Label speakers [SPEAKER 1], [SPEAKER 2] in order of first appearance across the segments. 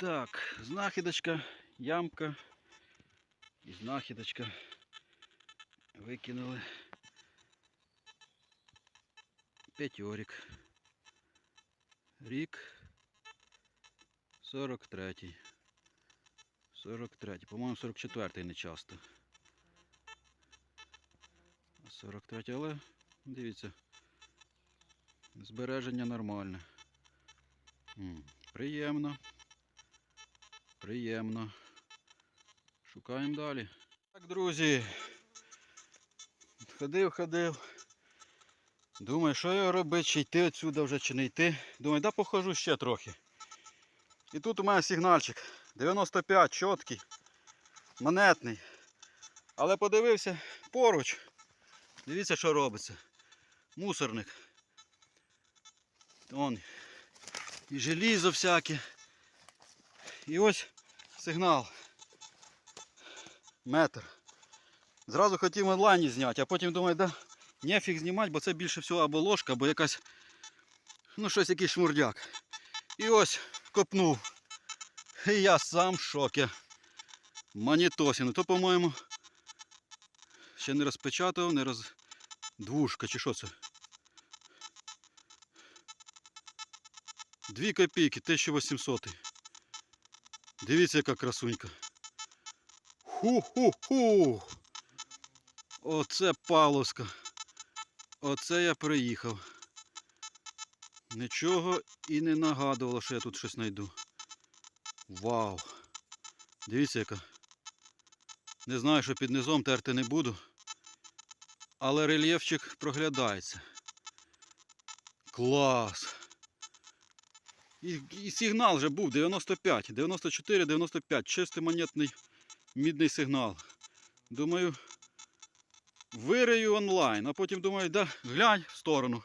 [SPEAKER 1] Так, знахідочка, ямка і знахідочка. Викинули. П'ятьорік. Рік 43. 43. По-моєму, 44 не часто. 43, але дивіться. Збереження нормальне. Приємно. Приємно. Шукаємо далі. Так, друзі. Ходив, ходив. Думаю, що його робити, чи йти отсюди вже, чи не йти. Думаю, да похожу ще трохи. І тут у мене сигнальчик. 95, чіткий, монетний. Але подивився поруч. Дивіться, що робиться. Мусорник. Вон. І желізо всяке. І ось сигнал. Метр. Зразу хотів онлайні зняти, а потім думаю, да, нефіг знімати, бо це більше всього або ложка, або якась, ну щось якийсь шмурдяк. І ось копнув. І я сам в шокі. Манітосіну. То, по-моєму, ще не розпечатував, не роз... Двушка чи що це? Дві копійки, 1800. Дивіться, яка красунька. Ху-ху-ху. Оце Павловська. Оце я приїхав. Нічого і не нагадувало, що я тут щось знайду. Вау! Дивіться яка. Не знаю, що під низом терти не буду. Але рельєфчик проглядається. Клас! І, і сигнал вже був 95, 94, 95. Чистий монетний мідний сигнал. Думаю, вирию онлайн, а потім думаю, да, глянь в сторону.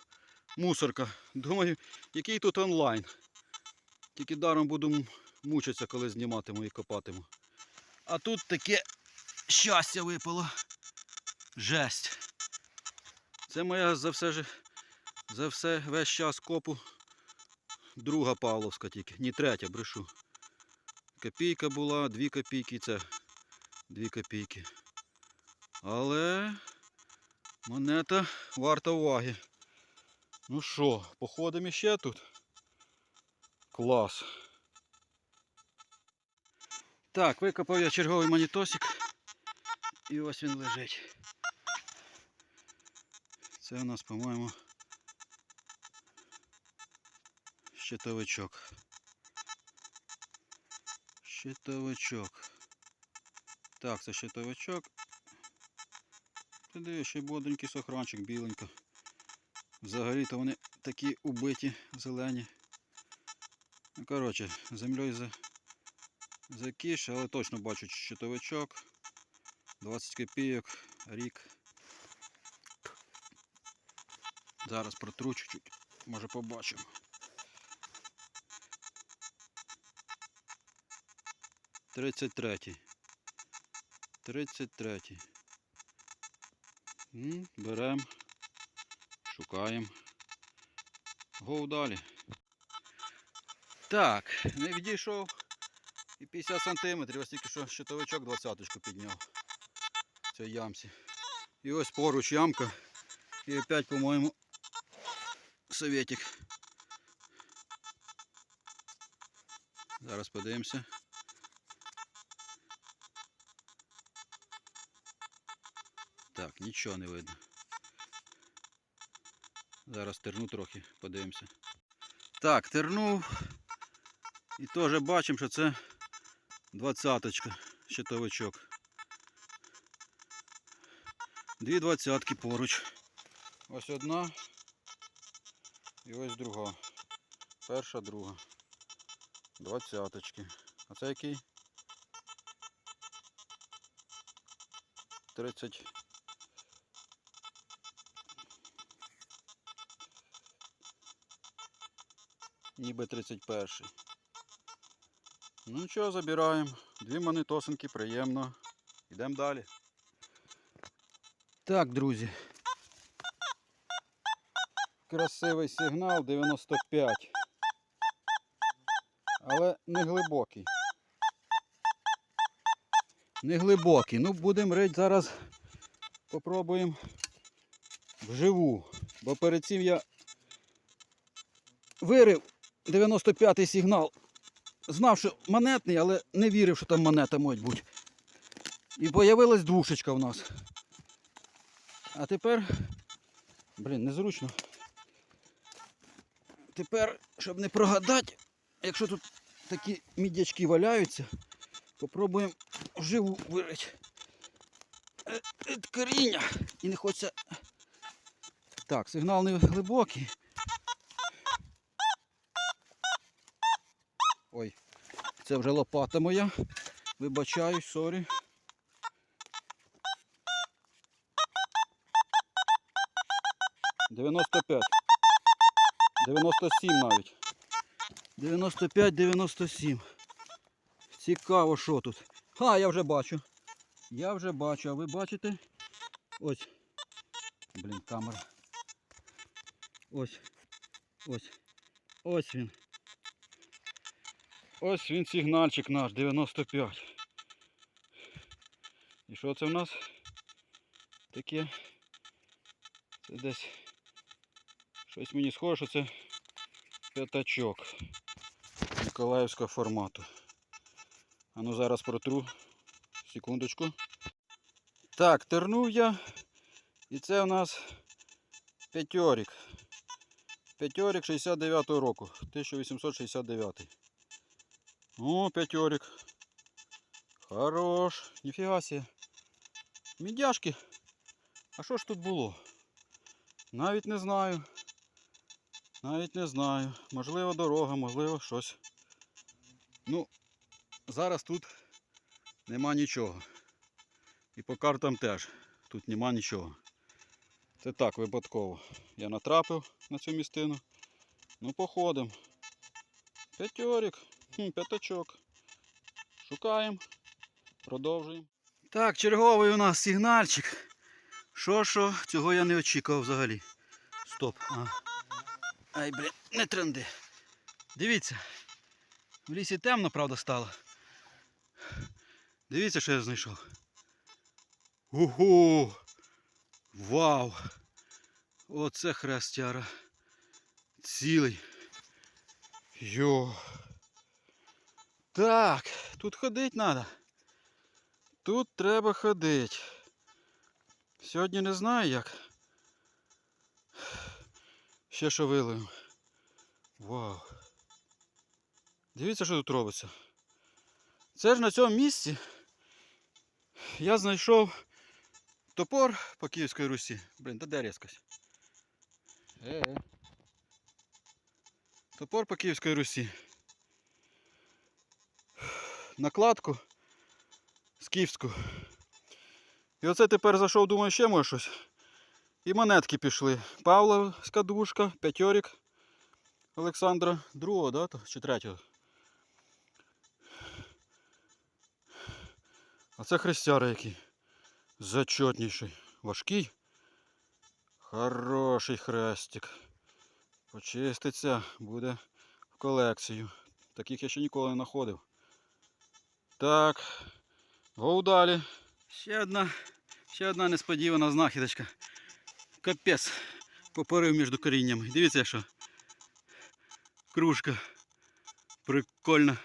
[SPEAKER 1] Мусорка. Думаю, який тут онлайн. Тільки даром буду мучитися, коли зніматиму і копатиму. А тут таке щастя випало. Жесть. Це моя за все за все весь час копу друга Павловська тільки. Ні третя, брешу. Копійка була, дві копійки, це дві копійки. Але монета варта уваги. Ну що, походимо ще тут. Клас. Так, викопав я черговий монітосик. І ось він лежить. Це у нас, по-моєму, щитовичок. Щитовичок. Так, це щитовичок. Ти дивиш, ще й бодренький сохранчик, біленько. Взагалі-то вони такі убиті, зелені. Ну, коротше, землею за... закіш, але точно бачу щитовичок. 20 копійок, рік. Зараз протру чуть-чуть, може побачимо. Тридцять третій. Тридцять третій. Беремо, шукаємо. Гоу далі. Так, не відійшов. І 50 сантиметрів, ось тільки що щитовичок 20-ку підняв в цій ямці. І ось поруч ямка. І опять, по-моєму, советик. Зараз подивимося. Так, нічого не видно. Зараз терну трохи, подивимося. Так, тернув. І теж бачимо, що це двадцяточка, щитовичок. Дві двадцятки поруч. Ось одна і ось друга. Перша, друга. Двадцяточки. А це який? 30. Ніби 31. Ну нічого, забираємо. Дві монетосинки, приємно. Йдемо далі. Так, друзі. Красивий сигнал 95. але не глибокий. Не глибокий. Ну, будемо рити зараз. Попробуємо вживу. Бо перед цим я вирив 95-й сигнал. Знав, що монетний, але не вірив, що там монета може бути. І появилась двушечка в нас. А тепер, блін, незручно. Тепер, щоб не прогадати, якщо тут такі мідячки валяються, попробуємо вживу вирити. Е, е, Коріння. І не хочеться. Так, сигнал не глибокий. Ой, це вже лопата моя. Вибачаюсь, сорі. Дев'яносто п'ять. 97 навіть. 95-97. Цікаво, що тут. А, я вже бачу. Я вже бачу, а ви бачите? Ось. Блін, камера. Ось. Ось. Ось він. Ось він сигнальчик наш, 95. І що це в нас? Таке. Це десь. Щось мені схоже, що це п'ятачок Миколаївського формату. А ну зараз протру. Секундочку. Так, тернув я. І це у нас п'ятьорік. П'ятьорік 69-го року. 1869. О, п'ятьорік. Хорош. Ніфіга себе. Мідяшки. А що ж тут було? Навіть не знаю. Навіть не знаю. Можливо, дорога, можливо, щось. Ну, зараз тут нема нічого. І по картам теж. Тут нема нічого. Це так, випадково. Я натрапив на цю містину. Ну, походимо. П'ятьорік, п'ятачок. Шукаємо, продовжуємо. Так, черговий у нас сигнальчик. Що що, цього я не очікував взагалі. Стоп. А. Ай, блін, не тренди. Дивіться. В лісі темно, правда, стало. Дивіться, що я знайшов. Ого! Вау! Оце хрестяра. Цілий. Йо. Так, тут ходить треба. Тут треба ходити. Сьогодні не знаю як. Ще що вилив. Вау. Дивіться, що тут робиться. Це ж на цьому місці я знайшов топор по Київській Русі. Блін, та де різкость? Е-е. Топор по Київській Русі. Накладку скіфську. І оце тепер зайшов, думаю, ще може щось. І монетки пішли. Павловська дужка, п'ятьорік Олександра другого, да, чи третього. А це хрестяра який. Зачетніший. Важкий. Хороший хрестик. Почиститься, буде в колекцію. Таких я ще ніколи не знаходив. Так. Гоу далі. Ще одна, ще одна несподівана знахідочка. Капець попорив між коріннями. Дивіться що. Кружка. Прикольно.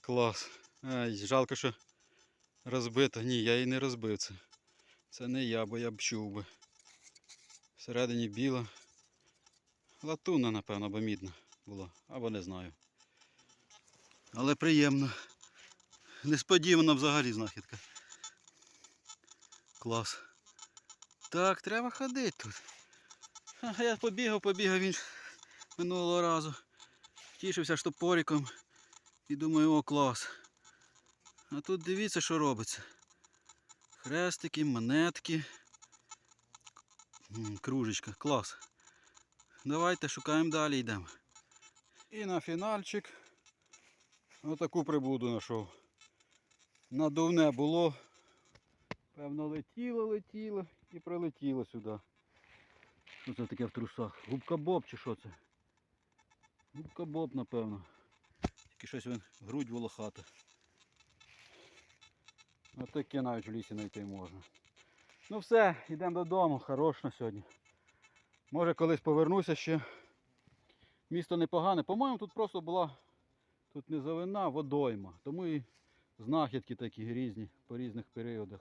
[SPEAKER 1] Клас. Ай, жалко, що розбита. Ні, я її не розбив це. Це не я, бо я б чув би. Всередині біла. Латунна, напевно, або мідна була, або не знаю. Але приємно. Несподівана взагалі знахідка. Клас. Так, треба ходити тут. Я побігав, побігав він минулого разу. Тішився штопориком і думаю, о, клас. А тут дивіться, що робиться. Хрестики, монетки. Кружечка, клас. Давайте шукаємо далі йдемо. І на фінальчик отаку прибуду знайшов. Надувне було. Певно, летіло, летіло і прилетіло сюди. Що це таке в трусах? Губка Боб чи що це? Губка Боб, напевно. Тільки щось він грудь волохата. Ось таке навіть в лісі знайти можна. Ну все, йдемо додому. Хорош на сьогодні. Може колись повернуся ще. Місто непогане. По-моєму, тут просто була тут низовина, водойма. Тому і знахідки такі різні по різних періодах.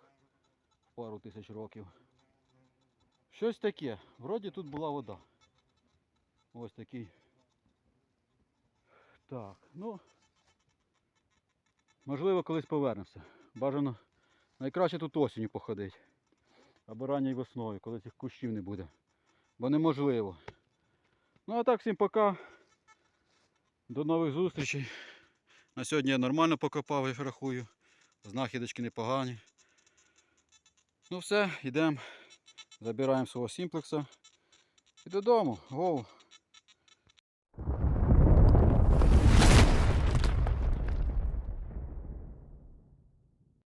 [SPEAKER 1] Пару тисяч років. Щось таке. Вроді тут була вода. Ось такий. Так, ну. Можливо, колись повернемося. Бажано найкраще тут осінню походити. Або ранньою весною, коли цих кущів не буде. Бо неможливо. Ну а так, всім пока. До нових зустрічей. На сьогодні я нормально покопав, я рахую. Знахідочки непогані. Ну все, йдемо. Забираємо свого сімплекса. І додому. Гоу.